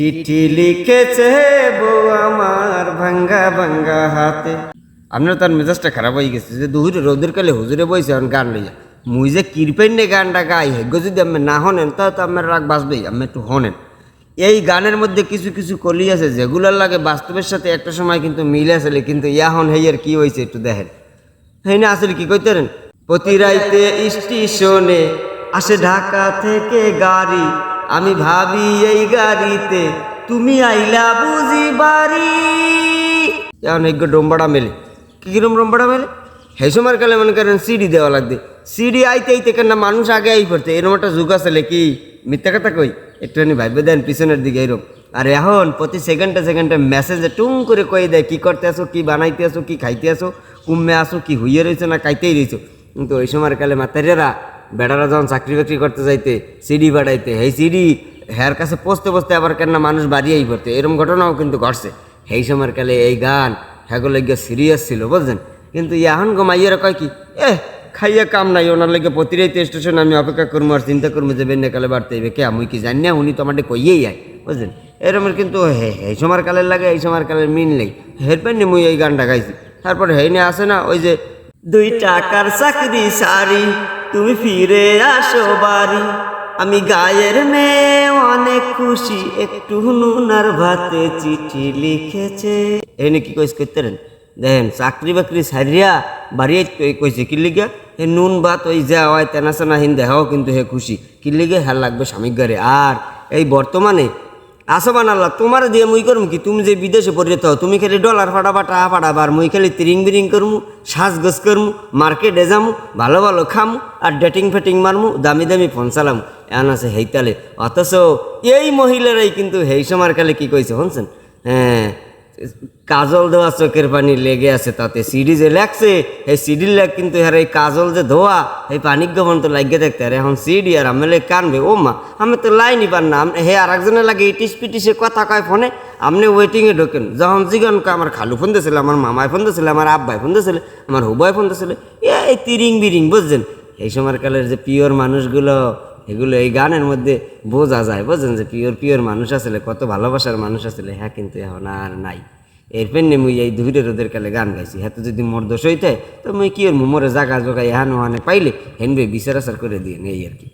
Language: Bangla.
চিঠি লিখেছে বউ আমার ভাঙ্গা ভাঙ্গা হাতে। আপনার তার মেজাজটা খারাপ হয়ে গেছে যে দুহুরে রোদের কালে হুজুরে বইছে এখন গান লইয়া। মুই যে কিরপেন নে গানটা গাই হেগ্য যদি আমি না হনেন তা তো আমার রাগ বাঁচবেই, আমি একটু হনেন। এই গানের মধ্যে কিছু কিছু কলি আছে, যেগুলার লাগে বাস্তবের সাথে একটা সময় কিন্তু মিল আসলে, কিন্তু ইয়াহন হেয়ার কি হয়েছে একটু দেখেন। হ্যাঁ না, আসলে কি কইতেন প্রতি রাইতে স্টেশনে আসে ঢাকা থেকে গাড়ি আমি ভাবি এই গাড়িতে তুমি আইলা বুঝি বাড়ি। এখন এক ডোম্বাড়া মেলে। কি কিরম ডোম্বাড়া মেলে? সেই কালে মনে করেন সিডি দেওয়া লাগবে। সিডি আইতে আইতে কেন মানুষ আগে আই পড়তে এরকম একটা যুগ আসলে কি মিথ্যা কথা কই? একটুখানি ভাইবে দেন পিছনের দিকে এরকম আর এখন প্রতি সেকেন্ডে সেকেন্ডে মেসেজে টুং করে কয়ে দেয়, কি করতে আসো কি বানাইতে আসো কি খাইতে আসো কুম্মে আসো কি হইয়ে রয়েছো না খাইতেই রয়েছো কিন্তু ওই সময় কালে মাতারিয়ারা বেড়ারা যখন চাকরি বাকরি করতে যাইতে, সিডি বাড়াইতে এই সিডি হ্যার কাছে পৌঁছতে পৌঁছতে আবার কেন মানুষ বাড়িয়েই পড়তে। এরকম ঘটনাও কিন্তু ঘটছে। সেই সময়ের কালে এই গান হ্যাগুলো গিয়ে সিরিয়াস ছিল, বুঝলেন? কিন্তু এখন গো মাইয়েরা কয় কি এ খাইয়া কাম নাই, ওনার লাগে প্রতিরাইতে স্টেশন আমি অপেক্ষা করব আর চিন্তা করব যে বেন্যা কালে বাড়তে হইবে। কে আমি কি জানি না, উনি তো আমাদের কইয়েই আয়, বুঝলেন? এরকম কিন্তু হে- এই সময় কালের লাগে, এই সময় কালের মিন নেই। হেরপেন নি মুই এই গানটা গাইছি। তারপরে হেই নিয়ে আসে না, ওই যে, দুই টাকার চাকরি সারি তুমি ফিরে আসো বাড়ি। আমি গায়ের মেয়ে, অনেক খুশি। একটু নুনার ভাতে চিঠি লিখেছে। এনে কি কইস করতেন দেখেন, চাকরি বাকরি সারিয়া বাড়িয়ে কইছে, কি লিগে? হে নুন ভাত ওই যা হয় তেনা সেনা হিন দেখাও কিন্তু হে খুশি। কি লিগে? হ্যাঁ লাগবে স্বামীর ঘরে। আর এই বর্তমানে আসবান আল্লাহ তোমার দিয়ে মুই করম কি? তুমি যে বিদেশে পরিণত হও, তুমি খালি ডলার ফাটাবা টাকা ফাটাবা আর মুই খালি তিরিং বিরিং করমু, সাজগোজ করমু, মার্কেটে যামু, ভালো ভালো খামু, আর ডেটিং ফেটিং মারমু, দামি দামি ফোন চালামু। এন আছে হেইতালে। অথচ এই মহিলারাই কিন্তু হেই সময় কালে কি কইছে, শুনছেন? হ্যাঁ। কাজল দেওয়া চোখের পানি লেগে আছে তাতে সিডি যে লাগছে, এই সিডির লাগ কিন্তু হ্যাঁ এই কাজল যে ধোয়া, এই পানি গমন তো লাগিয়ে থাকতে আর এখন সিডি আর আমি কানবে, ও মা, আমি তো লাইনই পার না হে আর একজনের লাগে ইটিস পিটিসে কথা কয় ফোনে আপনি ওয়েটিংয়ে ঢোকেন, যখন জিগান আমার খালু ফোন দিয়েছিল, আমার মামায় ফোন দিয়েছিল, আমার আব্বাই ফোন দিয়েছিল, আমার হুবাই ফোন দিয়েছিল এই তিরিং বিরিং, বুঝছেন? এই সময় কালের যে পিওর মানুষগুলো এগুলো এই গানের মধ্যে বোঝা যায়। বোঝেন যে পিওর পিওর মানুষ আসলে, কত ভালোবাসার মানুষ আসলে। হ্যাঁ কিন্তু এখন আর নাই। এরপর নে মুই এই ধুরে রোদের কালে গান গাইছি। হ্যাঁ তো যদি মোর দোষ হইতে, তো মুই কি ওর মোমোরে জাগা জোগা হ্যাঁ ওহানে পাইলে হেনবে বিচার আচার করে দিয়ে নেই আর কি।